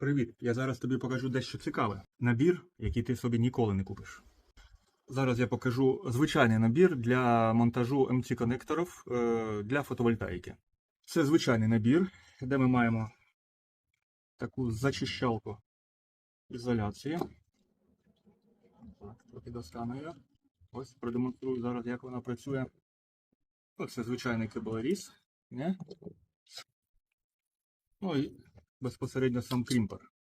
Привіт! Я зараз тобі покажу дещо цікаве. Набір, який ти собі ніколи не купиш. Зараз я покажу звичайний набір для монтажу МЦ конекторів е, для фотовольтаїки. Це звичайний набір, де ми маємо таку зачищалку ізоляції. Так, трохи достану я. Ось продемонструю зараз, як вона працює. Ось це звичайний кабелеріз. Ну і безпосередньо сам крімпер.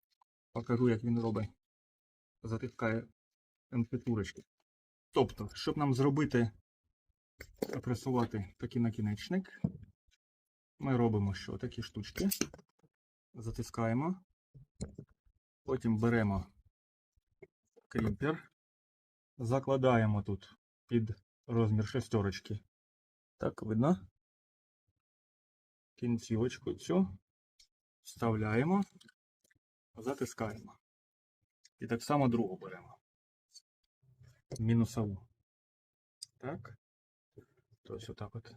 Покажу, як він робить. Затискає МП-турочки. Тобто, щоб нам зробити, опресувати такий накінечник, ми робимо що? Такі штучки. Затискаємо. Потім беремо крімпер. Закладаємо тут під розмір шестерочки. Так, видно? Кінцівочку цю вставляємо, затискаємо. І так само другу беремо. Мінусову. Так. Тобто отак от.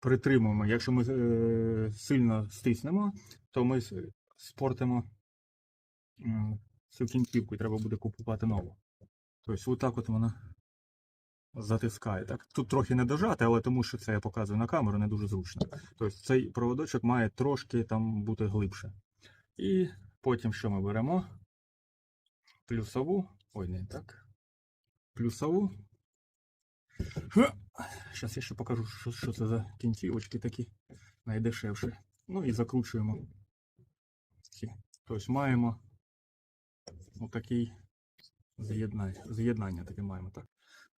Притримуємо. Якщо ми е, сильно стиснемо, то ми спортимо цю кінцівку і треба буде купувати нову. Тобто отак от вона затискає. Так? Тут трохи не дожати, але тому що це я показую на камеру, не дуже зручно. Тобто цей проводочок має трошки там бути глибше. І потім що ми беремо? Плюсову. Ой, не так. Плюсову. Зараз я ще покажу, що, що це за кінцівочки такі найдешевші. Ну і закручуємо. Тобто маємо отакий з'єднання, з'єднання таке маємо, так?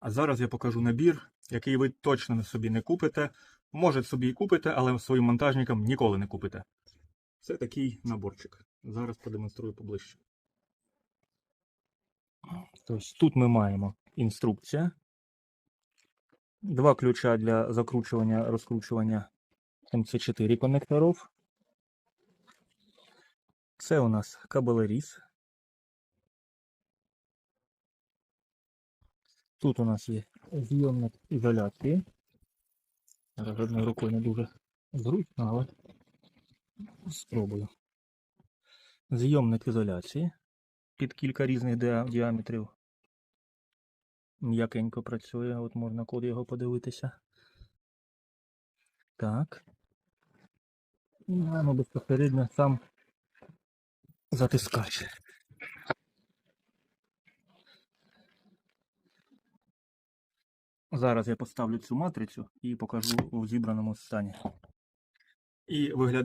А зараз я покажу набір, який ви точно собі не купите. Може собі і купите, але своїм монтажникам ніколи не купите. Це такий наборчик. Зараз продемонструю поближче. Тобто тут ми маємо інструкція. Два ключа для закручування, розкручування МЦ4 конекторів. Це у нас кабелеріз. Тут у нас є зйомник ізоляції. Зараз одною рукою не дуже зручно, але спробую. Зйомник ізоляції під кілька різних діаметрів. М'якенько працює, от можна код його подивитися. Так. І маємо безпосередньо сам затискач. Зараз я поставлю цю матрицю і покажу у зібраному стані. І виглядає